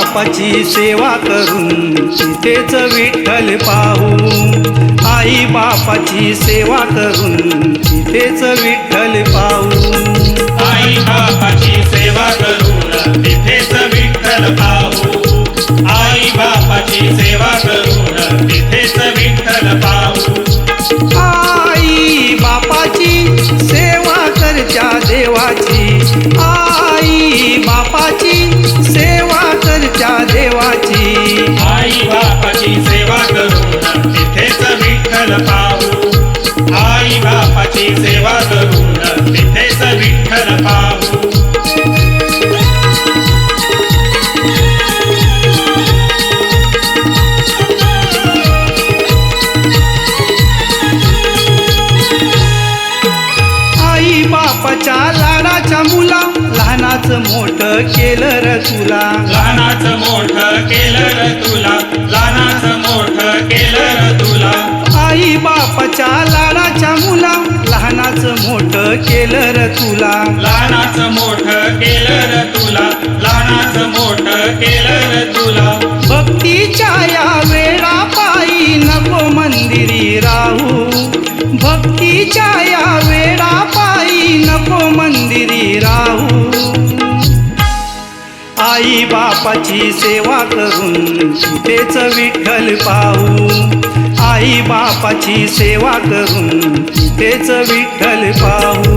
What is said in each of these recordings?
बापाची सेवा करून तिथेच विठ्ठल पाहू. आई बापाची सेवा करून तिथेच विठ्ठल पाहू. आई बापाची सेवा करून विठ्ठल पाहू. आई बापाची सेवा करून तिथेच विठ्ठल पाहू. आई बापाच्या लाडाच्या मुला लहानाचं मोठं केलं र तुला. लहानाचं मोठं केलं र तुला लहानाचं मोठं केलं र तुला. आई बापाच्या लाडाच्या मुला. लहानाचं मोठं केलं र तुला. लहानाचं मोठं केलं र तुला. लहानाचं मोठं केलं र तुला. भक्तीच्या या वेळा पायी नको मंदिरी राहू. भक्तीच्या या वेळा पायी नको मंदिरी राहू. आई बापाची सेवा करून तिथेच विठ्ठल पाहू. आई बापाची सेवा करून तेच विठ्ठल पाहू.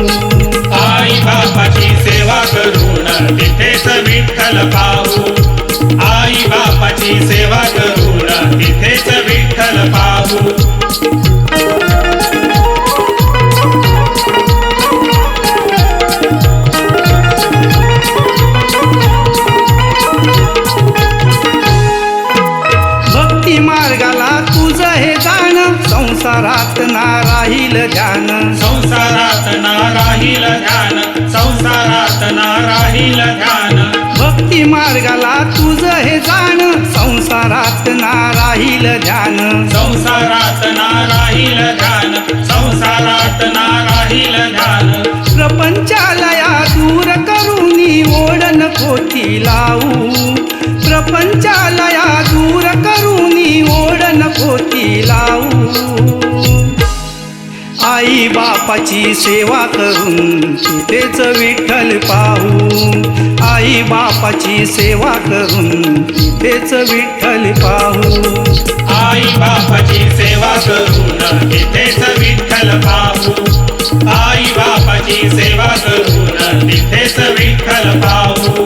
आई बापाची सेवा करून तेच विठ्ठल पाहू. संसारात ना राहील ध्यान संसारात ना राहील ध्यान संसारात ना राहील ध्यान भक्ती मार्गाला तुझं हे जाणं. संसारात ना राहील ध्यान संसारात ना राहील ध्यान संसारात ना राहील ध्यान प्रपंचालया आई बापाची सेवा करून तिथेच विठ्ठल पाहू आई बापाची सेवा करून तिथेच विठ्ठल पाहू आई बापाची सेवा करून तिथेच विठ्ठल पाहू आई बापाची सेवा करून तिथेच विठ्ठल पाहू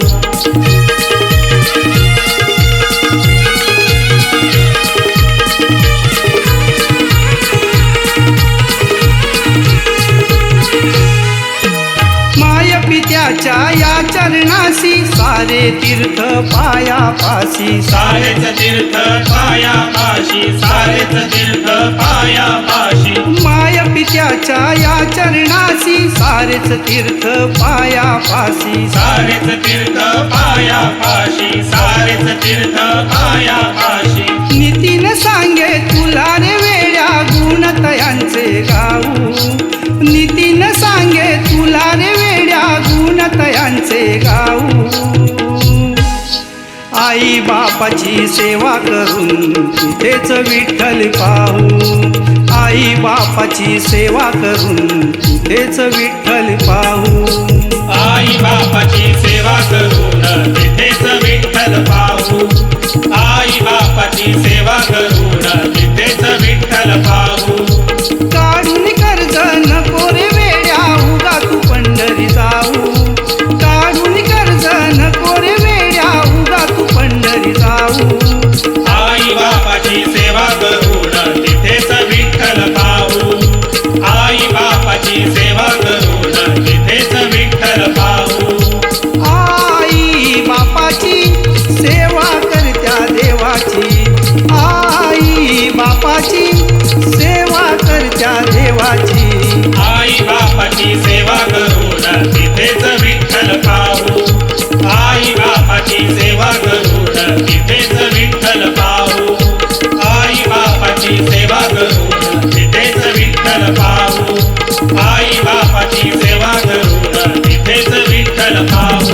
सारे तीर्थ पाया पाशी सारेच तीर्थ पाया पाशी सारेच तीर्थ पाया पाशी माय पित्याच्या या चरणाशी सारेच तीर्थ पाया पाशी सारेच तीर्थ पाया पाशी सारेच तीर्थ पाया पाशी नितीन सांगे तुला रे वेड्या गुणतयांचे गाऊ. नितीन सांगे तुला रे वेड्या गुणतयांचे गाऊ. आई बापाची सेवा करून तिथेच विठ्ठल पाहू. आई बापाची सेवा करून तिथेच विठ्ठल पाहू. आई बापाची सेवा करून तिथेच विठ्ठल पाहू. आई बापाची सेवा करून तिथेच विठ्ठल पाहू. विठ्ठल पाहू. आई बापाची सेवा करून तिथेच विठ्ठल विठ्ठल पाहू. आई बापाची सेवा करून तिथेच विठ्ठल पाहू.